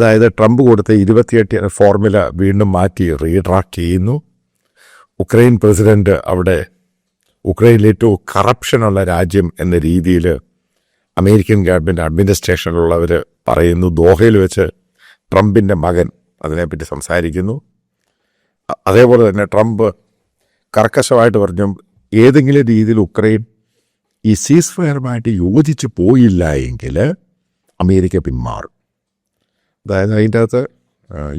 അതായത് ട്രംപ് കൊടുത്ത ഇരുപത്തിയെട്ട് ഫോർമുല വീണ്ടും മാറ്റി റീഡ്രാക്ട് ചെയ്യുന്നു. ഉക്രൈൻ പ്രസിഡന്റ് അവിടെ ഉക്രൈനിൽ ഏറ്റവും കറപ്ഷനുള്ള രാജ്യം എന്ന രീതിയിൽ അമേരിക്കൻ ഗവൺമെന്റ് അഡ്മിനിസ്ട്രേഷനിലുള്ളവർ പറയുന്നു. ദോഹയിൽ വെച്ച് ട്രംപിന്റെ മകൻ അതിനെപ്പറ്റി സംസാരിക്കുന്നു. അതേപോലെ തന്നെ ട്രംപ് കർക്കശമായിട്ട് പറഞ്ഞു ഏതെങ്കിലും രീതിയിൽ ഉക്രൈൻ ഈ സീസ് ഫയറുമായിട്ട് യോജിച്ച് പോയില്ല എങ്കിൽ അമേരിക്ക പിന്മാറും. അതായത് അതിന്റെ അകത്ത്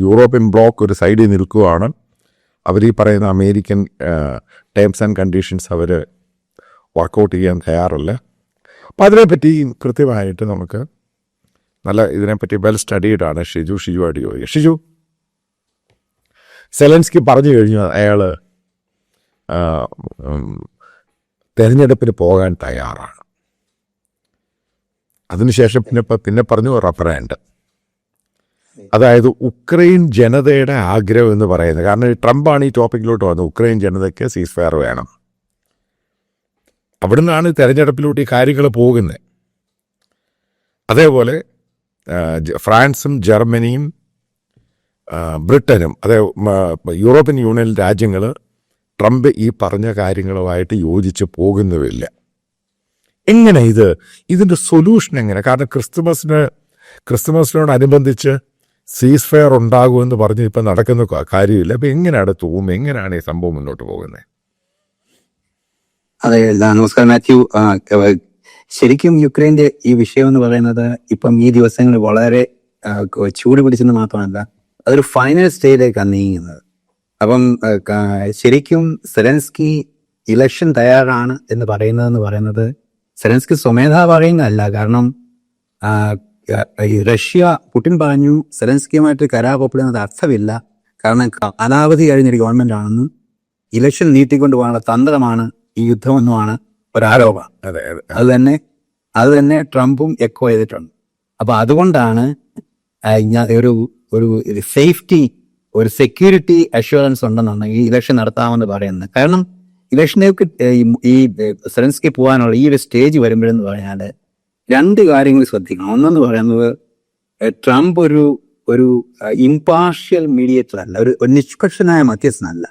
യൂറോപ്യൻ ബ്ലോക്ക് ഒരു സൈഡിൽ നിൽക്കുകയാണ് അവർ ഈ പറയുന്ന അമേരിക്കൻ ടേംസ് ആൻഡ് കണ്ടീഷൻസ് അവർ വർക്കൗട്ട് ചെയ്യാൻ തയ്യാറല്ല. അപ്പോൾ അതിനെപ്പറ്റി കൃത്യമായിട്ട് നമുക്ക് നല്ല ഇതിനെപ്പറ്റി വെൽ സ്റ്റഡീഡാണ് ഷിജു ഷിജു ആയിട്ട് ചോദിക്കുക. ഷിജു സെലൻസ്കി പറഞ്ഞു കഴിഞ്ഞു അയാൾ തെരഞ്ഞെടുപ്പിന് പോകാൻ തയ്യാറാണ്. അതിനുശേഷം പിന്നെ പിന്നെ പറഞ്ഞു റഫറാൻഡ് അതായത് ഉക്രൈൻ ജനതയുടെ ആഗ്രഹം എന്ന് പറയുന്നത്. കാരണം ട്രംപാണ് ഈ ടോപ്പിക്കിലോട്ട് വന്നത്. ഉക്രൈൻ ജനതയ്ക്ക് സീസ് ഫയർ വേണം. അവിടുന്നാണ് തെരഞ്ഞെടുപ്പിലോട്ട് ഈ കാര്യങ്ങൾ പോകുന്നത്. അതേപോലെ ഫ്രാൻസും ജർമ്മനിയും ബ്രിട്ടനും അതേ യൂറോപ്യൻ യൂണിയൻ രാജ്യങ്ങൾ ട്രംപ് ഈ പറഞ്ഞ കാര്യങ്ങളുമായിട്ട് യോജിച്ച് പോകുന്നുമില്ല. എങ്ങനെ ഇത്? ഇതിന്റെ സൊല്യൂഷൻ എങ്ങനെ? കാരണം ക്രിസ്തുമസിന് ക്രിസ്തുമസിനോടനുബന്ധിച്ച് സീസ് ഫെയർ ഉണ്ടാകുമെന്ന് പറഞ്ഞ് ഇപ്പം നടക്കുന്ന കാര്യമില്ല. അപ്പം എങ്ങനെയാണ് തോന്നുന്നത്? എങ്ങനെയാണ് ഈ സംഭവം മുന്നോട്ട് പോകുന്നത്? അതെ നമസ്കാരം മാത്യു. ശരിക്കും യുക്രൈന്റെ ഈ വിഷയം എന്ന് പറയുന്നത് ഇപ്പം ഈ ദിവസങ്ങളിൽ വളരെ ചൂട് പിടിച്ചെന്ന് മാത്രമല്ല അതൊരു ഫൈനൽ സ്റ്റേജിലേക്കാണ് നീങ്ങുന്നത്. അപ്പം ശരിക്കും സെലൻസ്കി ഇലക്ഷൻ തയ്യാറാണ് എന്ന് പറയുന്നതെന്ന് പറയുന്നത് സെലൻസ്കി സ്വമേധാ പറയുന്നതല്ല. കാരണം ഈ റഷ്യ പുടിൻ പറഞ്ഞു സെലൻസ്കിയുമായിട്ട് കരാർ ഒപ്പിടുന്നത് അർത്ഥമില്ല. കാരണം കാലാവധി കഴിഞ്ഞൊരു ഗവൺമെന്റ് ആണെന്നും ഇലക്ഷൻ നീട്ടിക്കൊണ്ടു പോകാനുള്ള തന്ത്രമാണ് ഈ യുദ്ധമെന്നുമാണ് ഒരാരോപണം. അതെ അതെ. അത് തന്നെ അത് തന്നെ ട്രംപും എക്കോ ചെയ്തിട്ടുണ്ട്. അപ്പൊ അതുകൊണ്ടാണ് ഒരു ഒരു സേഫ്റ്റി ഒരു സെക്യൂരിറ്റി അഷ്വറൻസ് ഉണ്ടെന്നുണ്ടെങ്കിൽ ഇലക്ഷൻ നടത്താമെന്ന് പറയുന്നത്. കാരണം ഇലക്ഷനിലേക്ക് ഈ സെലൻസ്കി പോകാനുള്ള ഈ ഒരു സ്റ്റേജ് വരുമ്പോഴെന്ന് പറഞ്ഞാൽ രണ്ട് കാര്യങ്ങൾ ശ്രദ്ധിക്കണം. ഒന്നെന്ന് പറയുന്നത് ട്രംപ് ഒരു ഒരു ഇമ്പാർഷ്യൽ മീഡിയേറ്റർ അല്ല. ഒരു നിഷ്പക്ഷനായ മധ്യസ്ഥനല്ല.